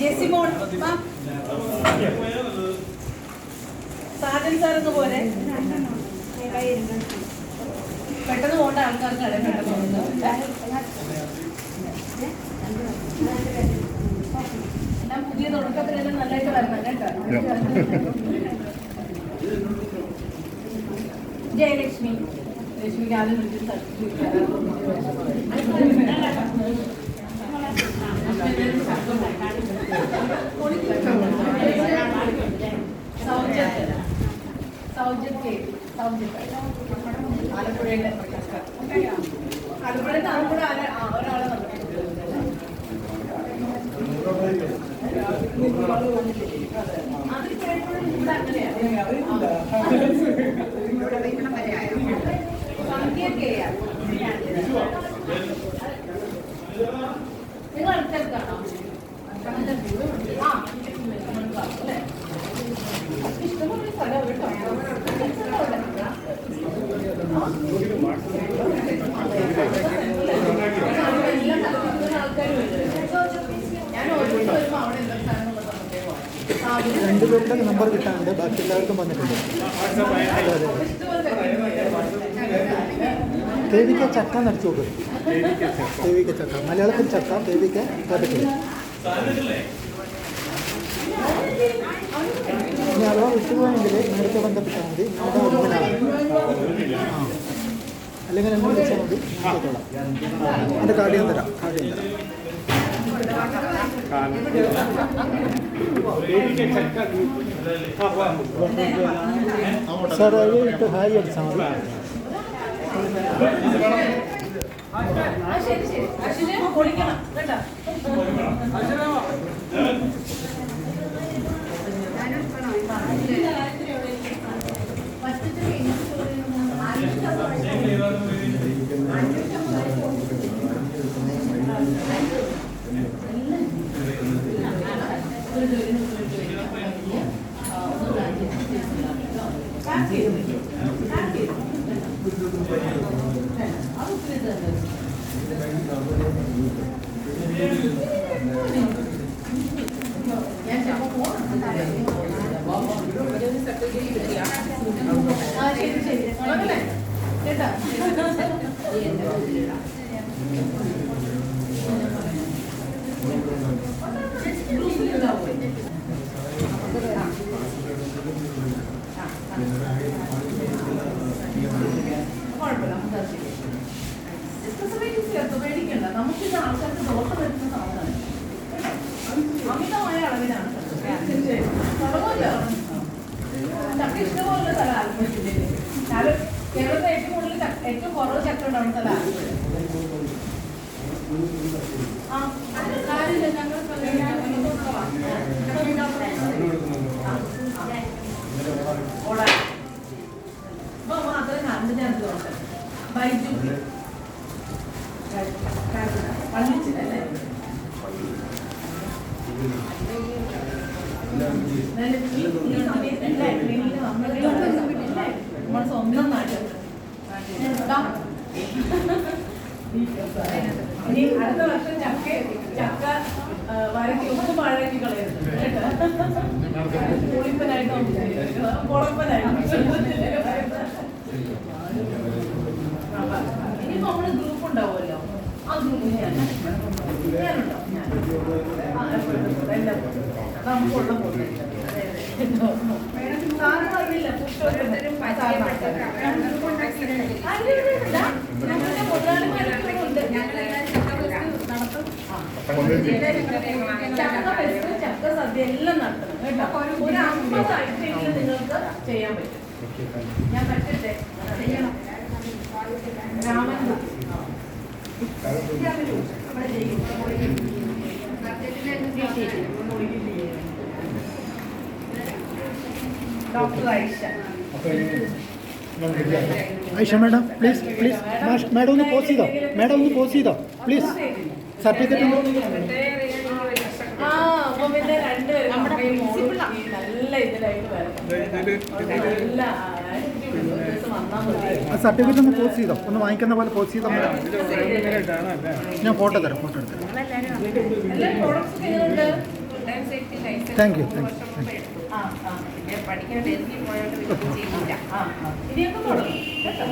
Jesimol. Sajan sir പോരെ. പെട്ടെന്ന് പോകേണ്ട ആൾക്കാർക്ക് പെട്ടെന്ന് പോകുന്നത് എല്ലാം പുതിയ തുടക്കത്തിലെല്ലാം നല്ലതായിട്ട് വരണം കേട്ടോ. ജയലക്ഷ്മി. ആലപ്പുഴയിലെ ആലപ്പുഴയിൽ ആലപ്പുഴ ആല- ആ, ഒരാളെ വന്നിട്ടുണ്ട് അത് കേൾക്കുമ്പോഴും ഇവിടെ അങ്ങനെയാണ് നിങ്ങൾ അടുത്തടുത്താണോ ആ അല്ലേ ഇഷ്ടമുള്ള സ്ഥലം കേട്ടോ രണ്ടുപേരുടെ നമ്പർ കിട്ടാനുണ്ട്. ബാക്കി എല്ലാവർക്കും വന്നിട്ടുണ്ട്. അതെ ചക്ക നടിച്ചു നോക്ക്. തേവിക്ക ചക്ക. മലയാളത്തിൽ ചക്ക തേവിക്ക കേട്ടിട്ടില്ല ഇനി അഥവാ വിട്ടുപോയെങ്കിൽ നേരത്തെ ബന്ധപ്പെട്ടാൽ മതി. അല്ലെങ്കിൽ എന്നെ വിളിച്ചാൽ മതി. എന്റെ കാർഡ് ഞാൻ തരാം. കാർഡ് ഞാൻ തരാം. സാർ അത് ഇട്ട് ഹാരി അടിച്ചാൽ മതി. ആ, ശരി അശ്വിനെ പൊളിക്കണം ആ ശരി ശരി കേട്ടോ കുഴപ്പമില്ല പള്ളിച്ചിട്ടല്ലേ ഈ സമയത്ത് എല്ലാ ട്രെയിനിലും നമ്മളെ നമ്മുടെ സ്വന്തം നാട്ടിൽ ഇനി അടുത്ത വർഷം ചക്ക ചക്ക വരക്കി ഉപ്പ് മഴക്കി കളയരുത്. കേട്ടോ പുളിപ്പനായിട്ട് ഇനിയിപ്പോ നമ്മൾ ഗ്രൂപ്പ് ഉണ്ടാവുമല്ലോ. ആ ഗ്രൂപ്പിൽ ഞാൻ ഞാനുണ്ടാവും ഞാൻ നമുക്കുള്ള പോലെ സാറ് പറഞ്ഞില്ല പുഷ്പത്തിനും ചക്ക ഫെസ്റ്റ് ചക്ക സദ്യ എല്ലാം നടത്തണം കേട്ടോ ഒരു അമ്പത് ഐറ്റമെങ്കിലും നിങ്ങൾക്ക് ചെയ്യാൻ പറ്റും ഞാൻ പറ്റട്ടെ ചെയ്യണം രാമൻ ഇവിടെ ചെയ്യും doctor Aisha Aisha madam please please madam ഒന്ന് പോസ് ചെയ്തോ? മാഡം ഒന്ന് പോസ് ചെയ്തോ പ്ലീസ് സർട്ടിഫിക്കറ്റ് സർട്ടിഫിക്കറ്റ് ഒന്ന് പോസ്റ്റ് ചെയ്തോ? ഒന്ന് വാങ്ങിക്കുന്ന പോലെ പോസ്റ്റ് ചെയ്തോ ഞാൻ ഫോട്ടോ തരാം photo എടുത്തരാം thank you thank you thank you ആ ആ പഠിക്കാൻ ഡൽഹി പോയോണ്ട് പിന്നെ ചെയ്യില്ല ആ, ആ. ഇനിയൊക്കെ തുടങ്ങും. കേട്ടോ?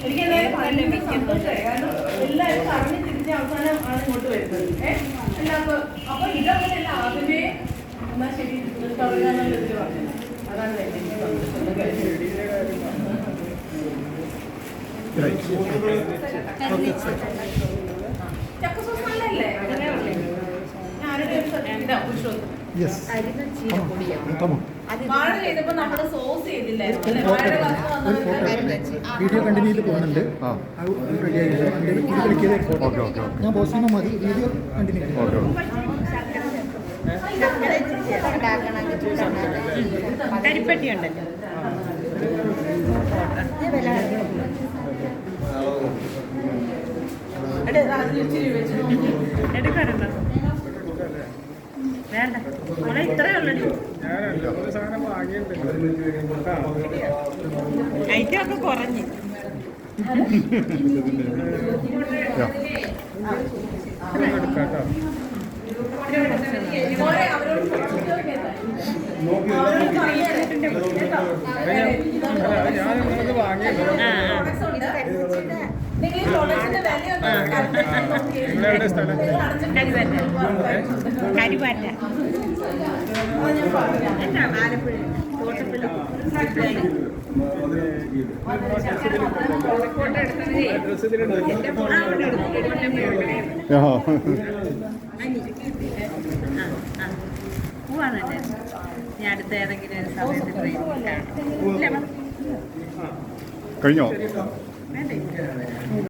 എനിക്ക് എല്ലാവരും ഭയങ്കര സന്തോഷമായി. കാരണം എല്ലാവരും പറഞ്ഞ് തിരിച്ച് അവസാനം ആണ് ഇങ്ങോട്ട് വരുന്നത്. ഏഹ് എല്ലാവർക്കും അപ്പൊ ഇതങ്ങനെയല്ല ആദ്യമേ എന്നാ ശരി തുടങ്ങാന്നുള്ള ഇതിൽ പറഞ്ഞത്. അതാണ് എനിക്ക് സന്തോഷം. റൈറ്റ് ഓക്കെ ചക്ക സോസ് നല്ലതല്ലേ അങ്ങനെയല്ലേ ഞാനൊരു സർട്ടിഫിക്കറ്റ് പുരുഷോത്തം അത് നമ്മൾ സോസ് ചെയ്തില്ലായിരുന്നു വീഡിയോ കണ്ടിന്യൂ ചെയ്ത് പോകുന്നുണ്ട് ഞാൻ പോസ്റ്റ് ചെയ്യുമ്പോൾ മതി. വീഡിയോ കണ്ടിന്യൂ കരിപ്പെട്ടി ഉണ്ടല്ലോ എടുക്കാറുണ്ടോ വേണ്ട. മോളെ ഇത്രയേ ഉള്ളൂ. ഐറ്റം കുറഞ്ഞു. ഞാൻ അവരോട് കരിവാറ്റ. ആലപ്പുഴ? തോട്ടപ്പള്ളി എടുത്തതേ എന്റെ അവിടെ പോവാണല്ലേ? ഞാൻ അടുത്ത ഏതെങ്കിലും ഒരു സമയത്ത് ട്രെയിൻ ഇല്ല കഴിഞ്ഞോ?